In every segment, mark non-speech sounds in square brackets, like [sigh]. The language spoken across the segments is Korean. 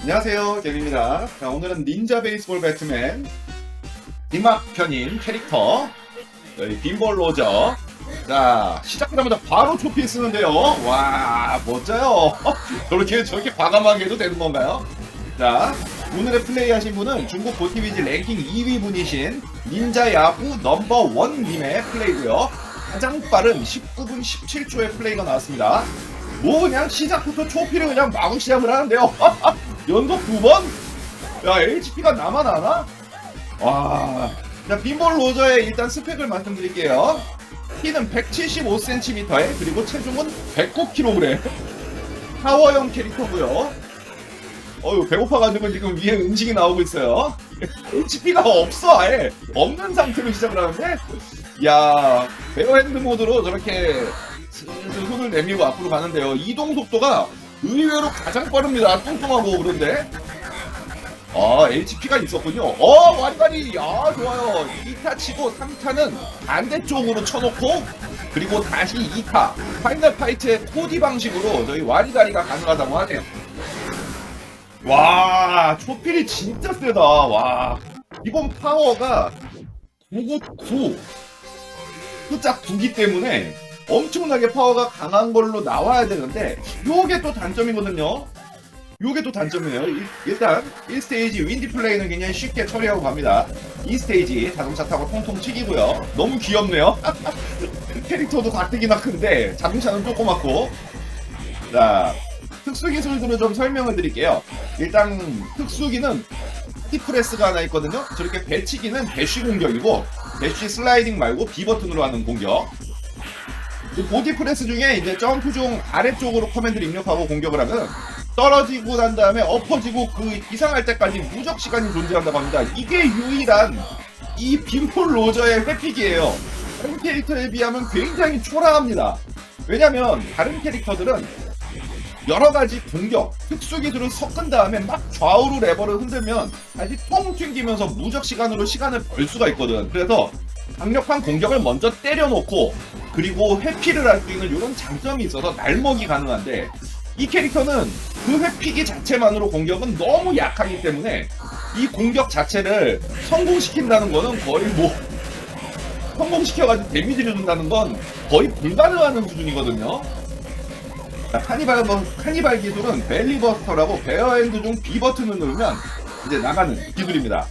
안녕하세요, 개입니다 자, 오늘은 닌자 베이스볼 배트맨 디막 편인 캐릭터 저희 빈볼 로저. 자, 시작하자마자 바로 초피 쓰는데요. 와, 멋져요. [laughs] 저렇게 저렇게 과감하게 해도 되는 건가요? 자, 오늘의 플레이 하신 분은 중국 보티비지 랭킹 2위 분이신 닌자 야구 넘버 원 님의 플레이고요. 가장 빠른 19분 17초의 플레이가 나왔습니다. 뭐 그냥 시작부터 초피를 그냥 마구 시작을 하는데요. [laughs] 연속 두 번? 야, HP가 나만 하나? 와. 자, 빈볼 로저의 일단 스펙을 말씀드릴게요. 키는 175cm에 그리고 체중은 109kg. [laughs] 파워형 캐릭터고요. 어유 배고파가지고 지금 위에 음식이 나오고 있어요. [laughs] HP가 없어 아예 없는 상태로 시작을 하는데 야 베어 핸드 모드로 저렇게 슬슬 손을 내밀고 앞으로 가는데요. 이동 속도가 의외로 가장 빠릅니다. 뚱뚱하고 그런데 아, HP가 있었군요. 어, 와리가리. 야, 좋아요. 2타 치고 3타는 반대쪽으로 쳐놓고, 그리고 다시 2타. 파이널 파이트의 코디 방식으로 저희 와리가리가 가능하다고 하네요. 와, 초필이 진짜 세다. 와. 기본 파워가 999. 숫자 9기 때문에 엄청나게 파워가 강한 걸로 나와야 되는데, 요게 또 단점이거든요. 요게 또 단점이에요. 일- 일단 1스테이지 윈디 플레이는 그냥 쉽게 처리하고 갑니다. 2스테이지 자동차 타고 통통 튀기고요. 너무 귀엽네요. [laughs] 캐릭터도 가뜩이나 큰데 자동차는 조그맣고. 자, 특수 기술들을 좀 설명을 드릴게요. 일단 특수기는 티프레스가 하나 있거든요. 저렇게 배치기는 대쉬 공격이고 대쉬 슬라이딩 말고 B 버튼으로 하는 공격. 이 보디 프레스 중에 이제 점프 중 아래쪽으로 커맨드를 입력하고 공격을 하면 떨어지고 난 다음에 엎어지고 그 이상할 때까지 무적 시간이 존재한다고 합니다. 이게 유일한 이 빈폴 로저의 회픽이에요. 다른 캐릭터에 비하면 굉장히 초라합니다. 왜냐면 다른 캐릭터들은 여러 가지 공격, 특수 기술을 섞은 다음에 막 좌우로 레버를 흔들면 다시 통 튕기면서 무적 시간으로 시간을 벌 수가 있거든. 그래서 강력한 공격을 먼저 때려놓고 그리고 회피를 할 수 있는 이런 장점이 있어서 날먹이 가능한데 이 캐릭터는 그 회피기 자체만으로 공격은 너무 약하기 때문에 이 공격 자체를 성공시킨다는 거는 거의 뭐 성공시켜가지고 데미지를 준다는 건 거의 불가능한 수준이거든요. 자, 카니발, 뭐, 카니발 기술은 벨리버스터라고 베어핸드 중 B 버튼을 누르면 이제 나가는 기술입니다.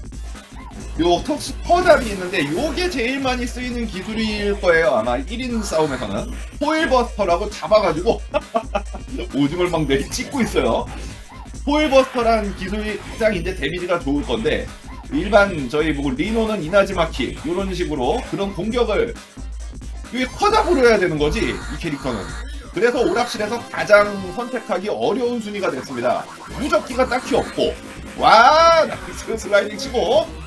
요 턱스 퍼잡이 있는데 요게 제일 많이 쓰이는 기술일 거예요. 아마 1인 싸움에서는. 포일버스터라고 잡아가지고 [laughs] 오줌을 막 내리 찍고 있어요. 포일버스터란 기술이 가장 이제 데미지가 좋을 건데 일반 저희 뭐 리노는 이나즈마키 이런 식으로 그런 공격을 이게 커잡으로 해야 되는 거지 이 캐릭터는. 그래서 오락실에서 가장 선택하기 어려운 순위가 됐습니다. 무적기가 딱히 없고 와 나이스 [laughs] 슬라이딩 치고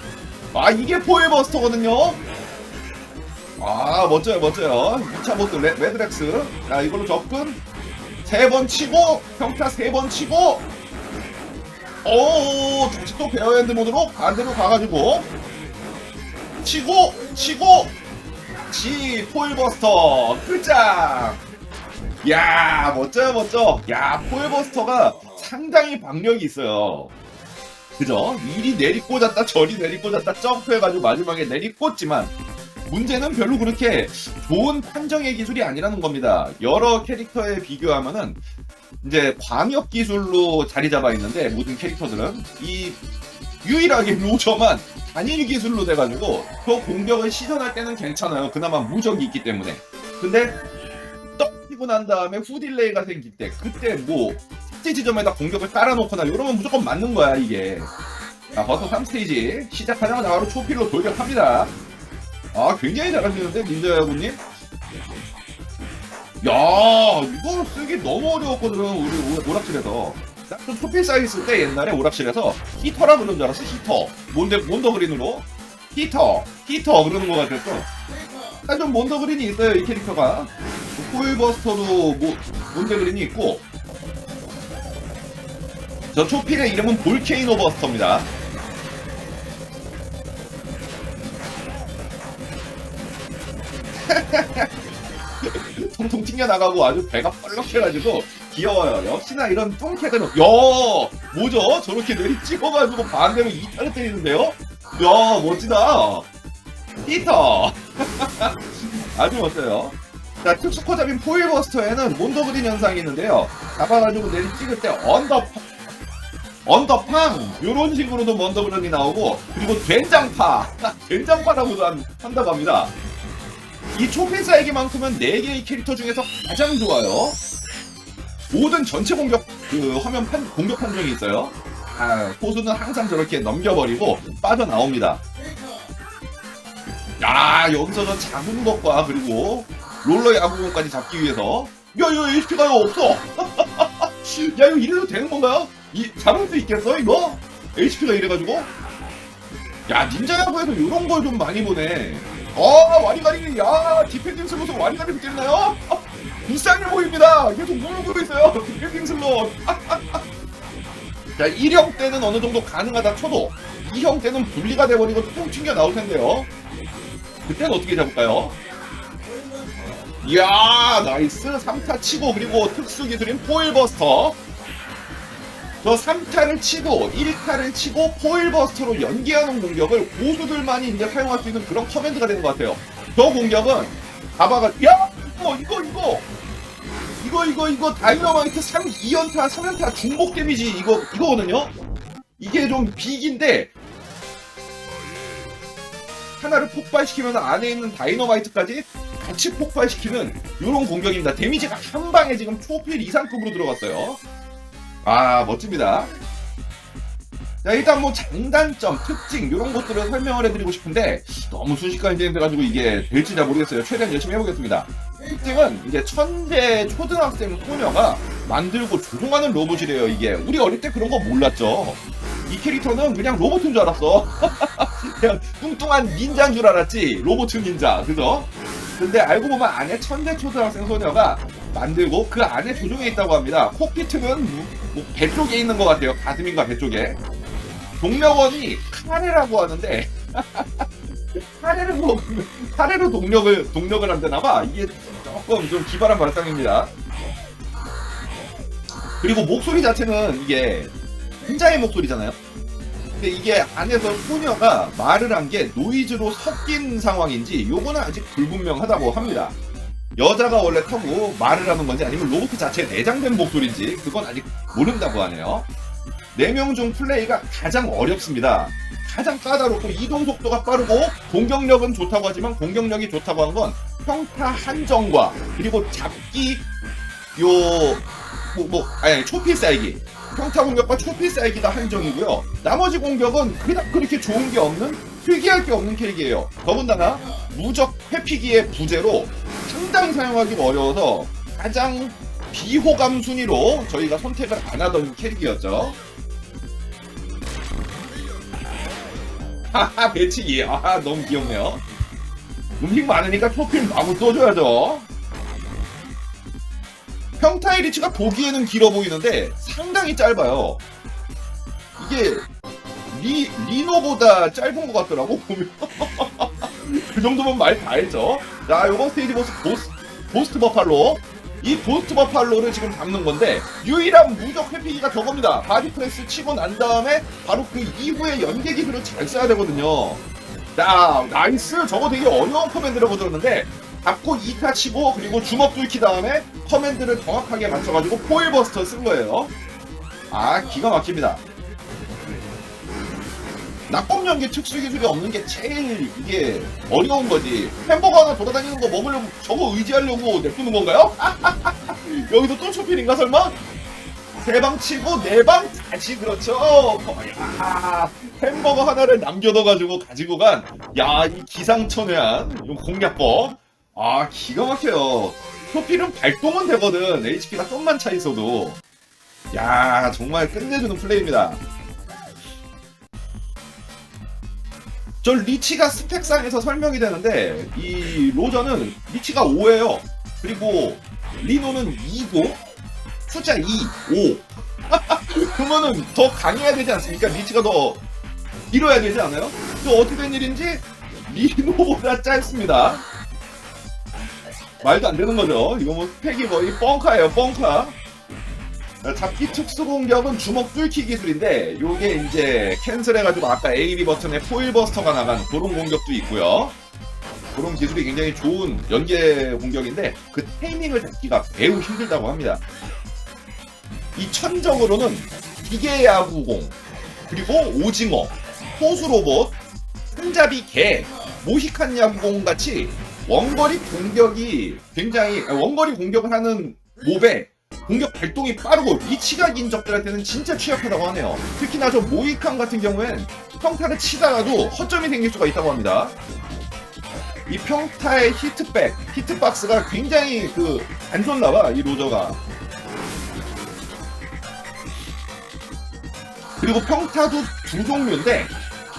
아 이게 포일버스터거든요. 아 멋져요 멋져요. 2차 보트 레, 레드렉스. 자 이걸로 접근 세 번 치고 평타 세 번 치고 오 다시 또 베어핸드 모드로 반대로 가가지고 치고 치고 지 포일버스터 끝장. 야 멋져요 멋져. 야 포일버스터가 상당히 박력이 있어요. 그죠? 이리 내리꽂았다 저리 내리꽂았다 점프해가지고 마지막에 내리꽂지만 문제는 별로 그렇게 좋은 판정의 기술이 아니라는 겁니다. 여러 캐릭터에 비교하면은 이제 광역 기술로 자리 잡아 있는데 모든 캐릭터들은 이 유일하게 로저만 단일 기술로 돼가지고 그 공격을 시전할 때는 괜찮아요. 그나마 무적이 있기 때문에. 근데 떡튀고 난 다음에 후딜레이가 생길 때 그때 뭐 삭제 지점에다 공격을 깔아놓거나 이러면 무조건 맞는 거야 이게. 자 버터 3스테이지 시작하자마자 바로 초필로 돌격합니다. 아 굉장히 잘하시는데 닌자 야구님. 야 이거 쓰기 너무 어려웠거든 우리 오- 오락실에서. 나도 초필 쌓여 있을 때 옛날에 오락실에서 히터라 그러는 줄 알았어 히터. 몬데 몬더 그린으로 히터 히터 그러는 거 같았어. 사좀 몬더 그린이 있어요 이 캐릭터가. 포일버스터도 뭐 몬데 그린이 있고. 저 초필의 이름은 볼케이노 버스터입니다. [laughs] 통통 튕겨나가고 아주 배가 뻘럭해가지고 귀여워요. 역시나 이런 똥캐들은 야 뭐죠? 저렇게 내리 찍어가지고 반대로 2타를 때리는데요? 야 멋지다. 히터 [laughs] 아주 멋져요. 자 특수코 잡인 포일버스터에는 몬더그린 현상이 있는데요. 잡아가지고 내리 찍을 때 언더 언더팡 이런 식으로도 먼더그린이 나오고 그리고 된장파 [laughs] 된장파라고도 한- 한다고 합니다. 이 초필사에게만큼은 4개의 캐릭터 중에서 가장 좋아요. 모든 전체 공격 그 화면 판, 공격 판정이 있어요. 아, 포수는 항상 저렇게 넘겨버리고 빠져나옵니다. 야 여기서 저 잡은 것과 그리고 롤러 야구공까지 잡기 위해서 야 이거 HP가 없어. [laughs] 야 이거 이래도 되는 건가요? 이 잡을 수 있겠어 이거? HP가 이래가지고 야 닌자 야구에서 이런 걸 좀 많이 보네. 어 와리가리 야 디펜딩 슬롯은 와리가리 붙겠나요? 불쌍해 보입니다. 계속 물고 있어요. 디펜딩 슬롯. [laughs] 자 1형 때는 어느 정도 가능하다 쳐도 2형 때는 분리가 돼버리고 통 튕겨 나올 텐데요. 그때는 어떻게 잡을까요? 이야 나이스 3타 치고 그리고 특수 기술인 포일버스터 저 3타를 치고 1타를 치고 포일버스터로 연기하는 공격을 고수들만이 이제 사용할 수 있는 그런 커맨드가 되는 것 같아요 저 공격은 가바가 야 이거 이거 이거 이거 이거 이거 다이너마이트 3 2연타 3연타 중복 데미지 이거 이거거든요 이게 좀 빅인데 하나를 폭발시키면 안에 있는 다이너마이트까지 같이 폭발시키는 이런 공격입니다. 데미지가 한 방에 지금 초필 이상급으로 들어갔어요. 아 멋집니다. 자 일단 뭐 장단점, 특징 이런 것들을 설명을 해드리고 싶은데 너무 순식간에 진행돼가지고 이게 될지 잘 모르겠어요. 최대한 열심히 해보겠습니다. 특징은 이제 천재 초등학생 소녀가 만들고 조종하는 로봇이래요. 이게 우리 어릴 때 그런 거 몰랐죠. 이 캐릭터는 그냥 로봇인 줄 알았어. [laughs] 그냥 뚱뚱한 닌자인 줄 알았지. 로봇 닌자. 그죠? 근데 알고 보면 안에 천재 초등학생 소녀가 만들고 그 안에 조종해 있다고 합니다. 콕피트는 뭐, 배 쪽에 있는 것 같아요. 가슴인가 배 쪽에. 동력원이 카레라고 하는데 [laughs] 카레를 먹으면 카레로 동력을 동력을 한다나봐. 이게 조금 좀 기발한 발상입니다. 그리고 목소리 자체는 이게 혼자의 목소리잖아요. 근데 이게 안에서 소녀가 말을 한 게 노이즈로 섞인 상황인지 요거는 아직 불분명하다고 합니다. 여자가 원래 타고 말을 하는 건지 아니면 로봇 자체에 내장된 목소리인지 그건 아직 모른다고 하네요. 4명 중 플레이가 가장 어렵습니다. 가장 까다롭고 이동 속도가 빠르고 공격력은 좋다고 하지만 공격력이 좋다고 하는 건 평타 한정과 그리고 잡기 요 뭐, 뭐, 아니, 초피 쌓이기. 평타 공격과 초피 쌓이기가 한정이고요. 나머지 공격은 그닥 그렇게 좋은 게 없는, 특이할 게 없는 캐릭이에요. 더군다나, 무적 회피기의 부재로 상당히 사용하기가 어려워서 가장 비호감 순위로 저희가 선택을 안 하던 캐릭이었죠. 하하, 배치기. 아, 너무 귀엽네요. 음식 많으니까 초필 마구 써줘야죠. 평타의 리치가 보기에는 길어 보이는데 상당히 짧아요. 이게 리, 리노보다 짧은 것 같더라고 보면 [laughs] 그 정도면 말다 했죠. 자, 요번 스테이지 보스 보스, 보스트 버팔로 이 보스트 버팔로를 지금 잡는 건데 유일한 무적 회피기가 저겁니다. 바디 프레스 치고 난 다음에 바로 그 이후에 연계 기술을 잘 써야 되거든요. 자, 나이스. 저거 되게 어려운 커맨드라고 들었는데 잡고 2타 치고 그리고 주먹 뚫기 다음에 커맨드를 정확하게 맞춰가지고 포일버스터 쓴 거예요. 아 기가 막힙니다. 낙법 연계 특수 기술이 없는 게 제일 이게 어려운 거지. 햄버거 하나 돌아다니는 거 먹으려고 저거 의지하려고 냅두는 건가요? [laughs] 여기서 또 쇼핑인가 설마? 세 방 치고 네 방 다시 그렇죠. 야, 햄버거 하나를 남겨둬가지고 가지고 간 야 이 기상천외한 이 공략법 아 기가 막혀요. 쇼필은 발동은 되거든. HP가 좀만 차 있어도 야 정말 끝내주는 플레이입니다. 저 리치가 스펙상에서 설명이 되는데 이 로저는 리치가 5예요. 그리고 리노는 2고 숫자 2, 5. 그러면은 더 강해야 되지 않습니까? 리치가 더 길어야 되지 않아요? 또 어떻게 된 일인지 리노보다 짧습니다. 말도 안 되는 거죠. 이거 뭐 스펙이 거의 뻥카예요, 뻥카. 잡기 특수 공격은 주먹 뚫기 기술인데 요게 이제 캔슬해가지고 아까 AB 버튼에 포일 버스터가 나간 그런 공격도 있고요. 그런 기술이 굉장히 좋은 연계 공격인데 그 타이밍을 잡기가 매우 힘들다고 합니다. 이 천적으로는 기계 야구공 그리고 오징어, 호수 로봇, 손잡이 개, 모히칸 야구공 같이 원거리 공격이 굉장히 아, 원거리 공격을 하는 몹에 공격 발동이 빠르고 위치가 긴 적들한테는 진짜 취약하다고 하네요. 특히나 저 모이칸 같은 경우엔 평타를 치다가도 허점이 생길 수가 있다고 합니다. 이 평타의 히트백, 히트박스가 굉장히 그 안 좋나봐 이 로저가. 그리고 평타도 두 종류인데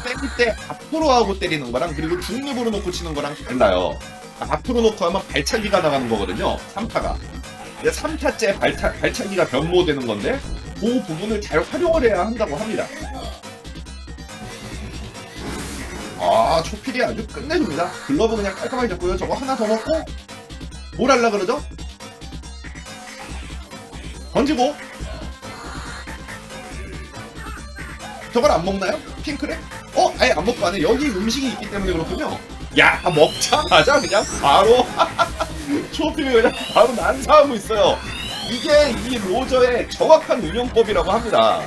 때릴 때 앞으로 하고 때리는 거랑 그리고 중립으로 놓고 치는 거랑 달라요. 앞으로 놓고 하면 발차기가 나가는 거거든요. 3타가. 3타째 발차, 발차기가 변모되는 건데 그 부분을 잘 활용을 해야 한다고 합니다. 아 초필이 아주 끝내줍니다. 글러브 그냥 깔끔하게 잡고요. 저거 하나 더 넣고 뭘 할라 그러죠? 던지고 저걸 안 먹나요? 핑크래? 어? 아예 안 먹고 안 해 여기 음식이 있기 때문에 그렇군요. 야 먹자마자 그냥 바로 [laughs] 초필이 그냥 바로 난사하고 있어요. 이게 이 로저의 정확한 운영법이라고 합니다.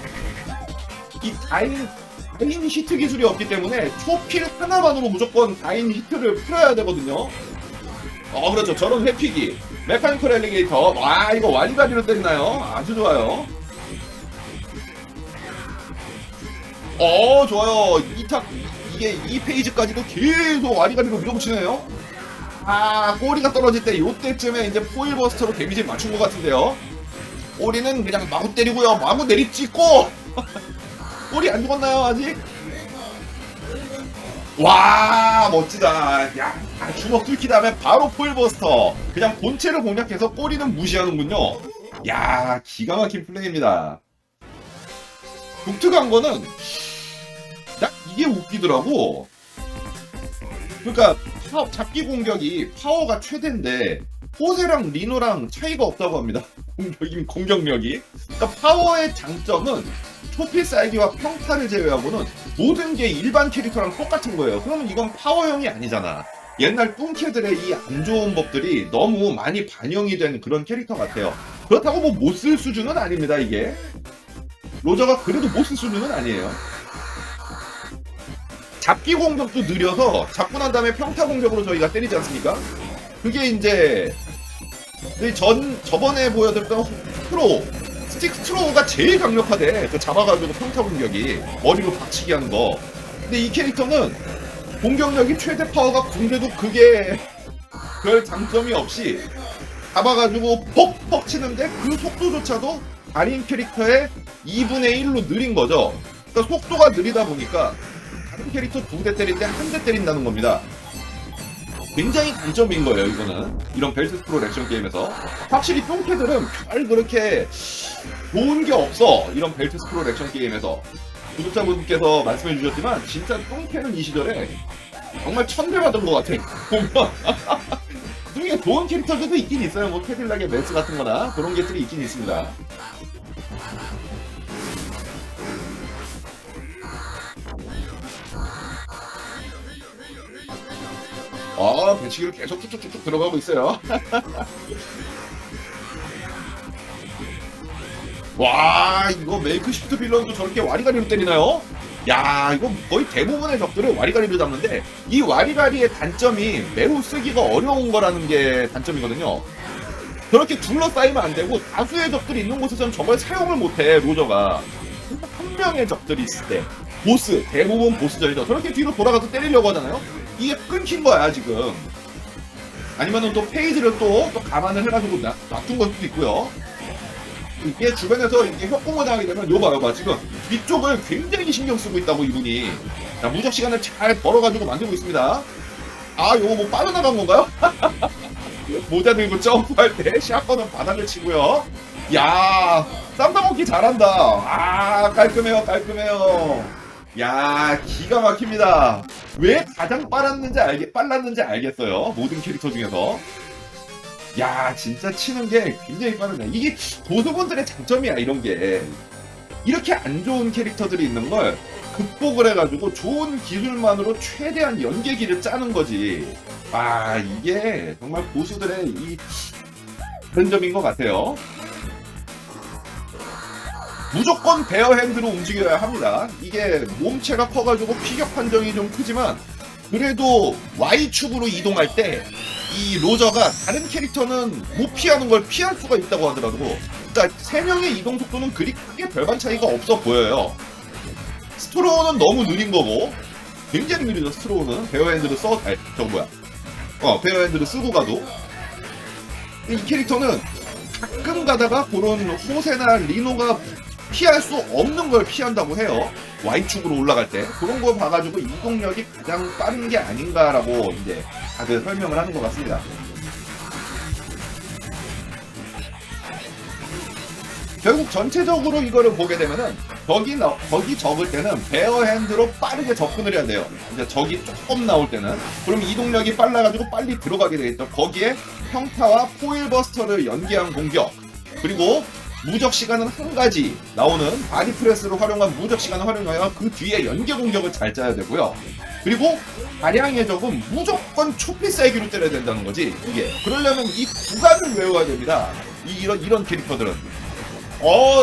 이 다인 다인 히트 기술이 없기 때문에 초필 하나만으로 무조건 다인 히트를 풀어야 되거든요. 어 그렇죠 저런 회피기 메카니컬 엘리게이터 와 이거 와리가리로 때리나요? 아주 좋아요. 어 좋아요 이탁 이게 이 페이지까지도 계속 와리가리로 밀어붙이네요. 아 꼬리가 떨어질 때 요때쯤에 이제 포일버스터로 데미지 맞춘 것 같은데요. 꼬리는 그냥 마구 때리고요. 마구 내리 찍고! [laughs] 꼬리 안 죽었나요 아직? 와 멋지다. 야 주먹 뚫기 다음에 바로 포일버스터. 그냥 본체를 공략해서 꼬리는 무시하는군요. 야 기가 막힌 플레이입니다. 독특한 거는 나 이게 웃기더라고. 그러니까 파워- 잡기 공격이 파워가 최대인데 호세랑 리노랑 차이가 없다고 합니다 [laughs] 공격이 공격력이 그러니까 파워의 장점은 초피 쌀기와 평타를 제외하고는 모든 게 일반 캐릭터랑 똑같은 거예요. 그러면 이건 파워형이 아니잖아. 옛날 뚱캐들의 이 안 좋은 법들이 너무 많이 반영이 된 그런 캐릭터 같아요. 그렇다고 뭐 못 쓸 수준은 아닙니다, 이게. 로저가 그래도 못 쓸 수준은 아니에요. 잡기 공격도 느려서 잡고 난 다음에 평타 공격으로 저희가 때리지 않습니까? 그게 이제 그전 저번에 보여드렸던 프로 스틱 스트로우가 제일 강력하대. 그 잡아가지고 평타 공격이 머리로 박치기 하는 거. 근데 이 캐릭터는 공격력이 최대 파워가 9인데도 그게 별 장점이 없이 잡아가지고 퍽퍽 치는데 그 속도조차도 다른 캐릭터의 2분의 1로 느린 거죠. 그러니까 속도가 느리다 보니까 다른 캐릭터 두 대 때릴 때 한 대 때린다는 겁니다. 굉장히 단점인 거예요, 이거는. 이런 벨트 스크롤 액션 게임에서. 확실히 똥캐들은 별 그렇게 좋은 게 없어. 이런 벨트 스크롤 액션 게임에서. 구독자분께서 말씀해 주셨지만, 진짜 똥캐는 이 시절에 정말 천대받은 것 같아. 보면. [laughs] 중에 좋은 캐릭터들도 있긴 있어요. 뭐, 캐딜락의 매스 같은 거나 그런 것들이 있긴 있습니다. 아, 배치기로 계속 쭉쭉쭉쭉 들어가고 있어요. [laughs] 와, 이거 메이크 시프트 빌런도 저렇게 와리가리로 때리나요? 야, 이거 거의 대부분의 적들을 와리가리로 잡는데, 이 와리가리의 단점이 매우 쓰기가 어려운 거라는 게 단점이거든요. 저렇게 둘러싸이면 안 되고, 다수의 적들이 있는 곳에서는 저걸 사용을 못해, 로저가. 한 명의 적들이 있을 때. 보스, 대부분 보스전이죠. 저렇게 뒤로 돌아가서 때리려고 하잖아요? 이게 끊긴 거야 지금. 아니면은 또 페이지를 또, 또 감안을 해가지고 놔, 걸 수도 있고요. 이게 주변에서 이게 협공을 당하게 되면 요봐 요봐 지금. 위쪽을 굉장히 신경 쓰고 있다고 이분이. 자 무적 시간을 잘 벌어가지고 만들고 있습니다. 아 요거 뭐 빠져나간 건가요? [laughs] 모자 들고 점프할 때 샷건은 바닥을 치고요. 야 쌈다 먹기 잘한다. 아 깔끔해요 깔끔해요 야 기가 막힙니다. 왜 가장 빨랐는지 알겠 빨랐는지 알겠어요. 모든 캐릭터 중에서 야 진짜 치는 게 굉장히 빠르네 이게 고수분들의 장점이야 이런 게 이렇게 안 좋은 캐릭터들이 있는 걸 극복을 해가지고 좋은 기술만으로 최대한 연계기를 짜는 거지 아 이게 정말 고수들의 이 다른 점인 것 같아요 무조건 베어 핸드로 움직여야 합니다 이게 몸체가 커가지고 피격 판정이 좀 크지만 그래도 Y축으로 이동할 때 이 로저가 다른 캐릭터는 못 피하는 걸 피할 수가 있다고 하더라고. 그러니까 세 명의 이동 속도는 그리 크게 별반 차이가 없어 보여요. 스트로우는 너무 느린 거고 굉장히 느리죠 스트로우는 베어 핸드를 써 아니 저거 뭐야 어 베어 핸드를 쓰고 가도 이 캐릭터는 가끔 가다가 그런 호세나 리노가 피할 수 없는 걸 피한다고 해요 Y축으로 올라갈 때 그런 거 봐가지고 이동력이 가장 빠른 게 아닌가라고 이제 다들 설명을 하는 것 같습니다. 결국 전체적으로 이거를 보게 되면은 적이 나, 적이 적을 때는 베어 핸드로 빠르게 접근을 해야 돼요. 이제 적이 조금 나올 때는 그럼 이동력이 빨라가지고 빨리 들어가게 되겠죠. 거기에 평타와 포일버스터를 연계한 공격 그리고 무적 시간은 한 가지 나오는 바디 프레스를 활용한 무적 시간을 활용하여 그 뒤에 연계 공격을 잘 짜야 되고요. 그리고 다량의 적은 무조건 초피 세기로 때려야 된다는 거지 이게 그러려면 이 구간을 외워야 됩니다. 이, 이런 이런 캐릭터들은 어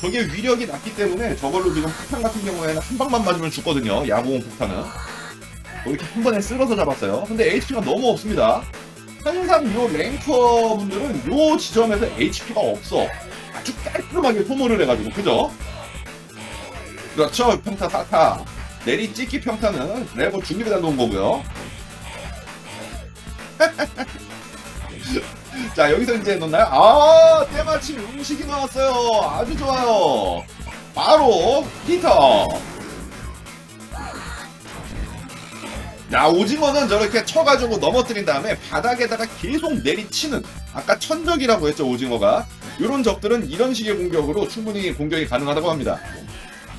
저게 위력이 낮기 때문에 저걸로 지금 폭탄 같은 경우에는 한 방만 맞으면 죽거든요. 야구공 폭탄은 이렇게 한 번에 쓸어서 잡았어요. 근데 HP가 너무 없습니다. 항상 요 랭커 분들은 요 지점에서 HP가 없어. 아주 깔끔하게 소모를 해가지고, 그죠? 그렇죠. 평타 사타. 내리 찍기 평타는 레버 중립에다 놓은 거고요. [laughs] 자, 여기서 이제 놓나요? 아, 때마침 음식이 나왔어요. 아주 좋아요. 바로 히터. 야 오징어는 저렇게 쳐가지고 넘어뜨린 다음에 바닥에다가 계속 내리치는 아까 천적이라고 했죠 오징어가. 이런 적들은 이런 식의 공격으로 충분히 공격이 가능하다고 합니다.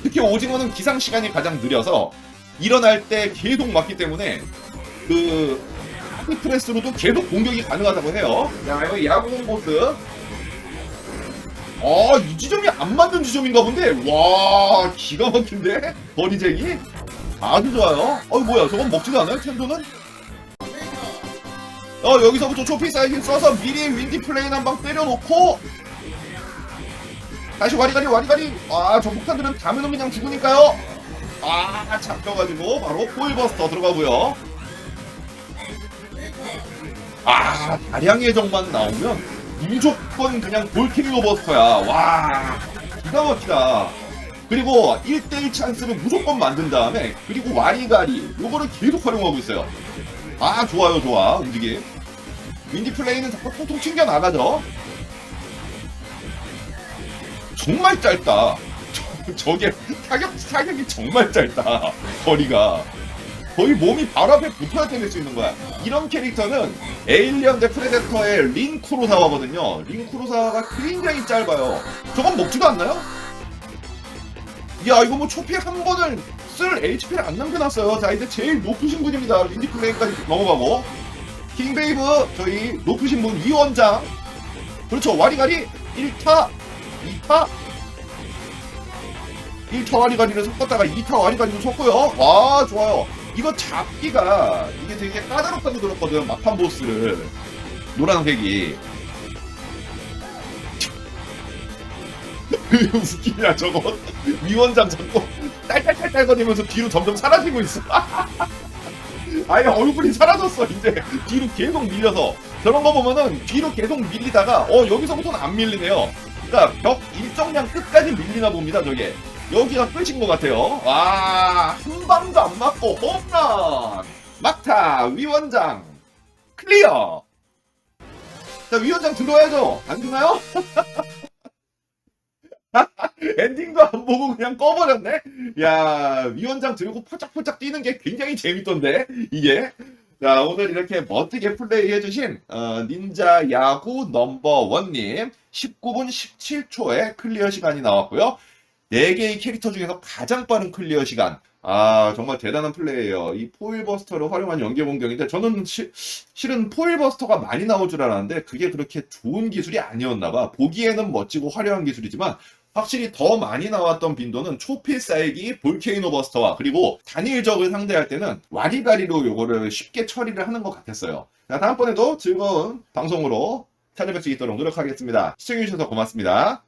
특히 오징어는 기상 시간이 가장 느려서 일어날 때 계속 맞기 때문에 그 하이프레스로도 계속 공격이 가능하다고 해요. 야 이거 야구공 보스 아이 지점이 안 맞는 지점인가 본데? 와 기가 막힌데? 버리쟁이 아주 좋아요. 어 뭐야 저건 먹지도 않아요 텐도는? 어 여기서부터 초피 사이클 써서 미리 윈디 플레인 한 방 때려놓고. 다시 와리가리 와리가리. 아저 폭탄들은 가면은 그냥 죽으니까요. 아 잡혀가지고 바로 포일버스터 들어가고요. 아 다량의 적만 나오면 무조건 그냥 볼케이노 버스터야. 와 기가 막히다 그리고 1대1 찬스를 무조건 만든 다음에 그리고 와리가리 요거를 계속 활용하고 있어요. 아 좋아요 좋아 움직임. 윈디 플레이는 자꾸 통통 튕겨 나가죠? 정말 짧다. 저, [laughs] 저게 타격 타격이 정말 짧다 거리가. 거의 몸이 바로 앞에 붙어야 때릴 수 있는 거야. 이런 캐릭터는 에일리언 대 프레데터의 린 쿠로사와가 굉장히 짧아요. 저건 먹지도 않나요? 야 이거 뭐 초피 한 번을 쓸 HP를 안 남겨놨어요. 자 이제 제일 높으신 분입니다. 린디 플레이까지 넘어가고. 킹베이브 저희 높으신 분 위원장. 그렇죠. 와리가리 1타 2타. 1타 와리가리를 섞었다가 2타 와리가리를 섞고요. 와 좋아요. 이거 잡기가 이게 되게 까다롭다고 들었거든 막판 보스를. 노란색이 웃기냐 저거? 위원장 자꾸 딸딸딸딸 거리면서 뒤로 점점 사라지고 있어. [laughs] 아예 얼굴이 사라졌어 이제. 뒤로 계속 밀려서. 저런 거 보면은 뒤로 계속 밀리다가 어 여기서부터는 안 밀리네요. 그러니까 벽 일정량 끝까지 밀리나 봅니다 저게. 여기가 끝인 것 같아요. 와한 방도 안 맞고 홈런! 막타 위원장 클리어! 자 위원장 들어야죠. 안 들어요? [laughs] [laughs] 엔딩도 안 보고 그냥 꺼버렸네? 야, 위원장 들고 펄짝펄짝 뛰는 게 굉장히 재밌던데, 이게. 자, 오늘 이렇게 멋지게 플레이해주신, 어, 닌자 야구 넘버원님, 19분 17초에 클리어 시간이 나왔고요 4개의 캐릭터 중에서 가장 빠른 클리어 시간. 아, 정말 대단한 플레이예요. 이 포일버스터를 활용한 연계 공격인데 저는 시- 실은 포일버스터가 많이 나올 줄 알았는데 그게 그렇게 좋은 기술이 아니었나 봐. 보기에는 멋지고 화려한 기술이지만 확실히 더 많이 나왔던 빈도는 초필살기, 볼케이노 버스터와 그리고 단일적을 상대할 때는 와리가리로 요거를 쉽게 처리를 하는 것 같았어요. 자, 다음번에도 즐거운 방송으로 찾아뵐 수 있도록 노력하겠습니다. 시청해주셔서 고맙습니다.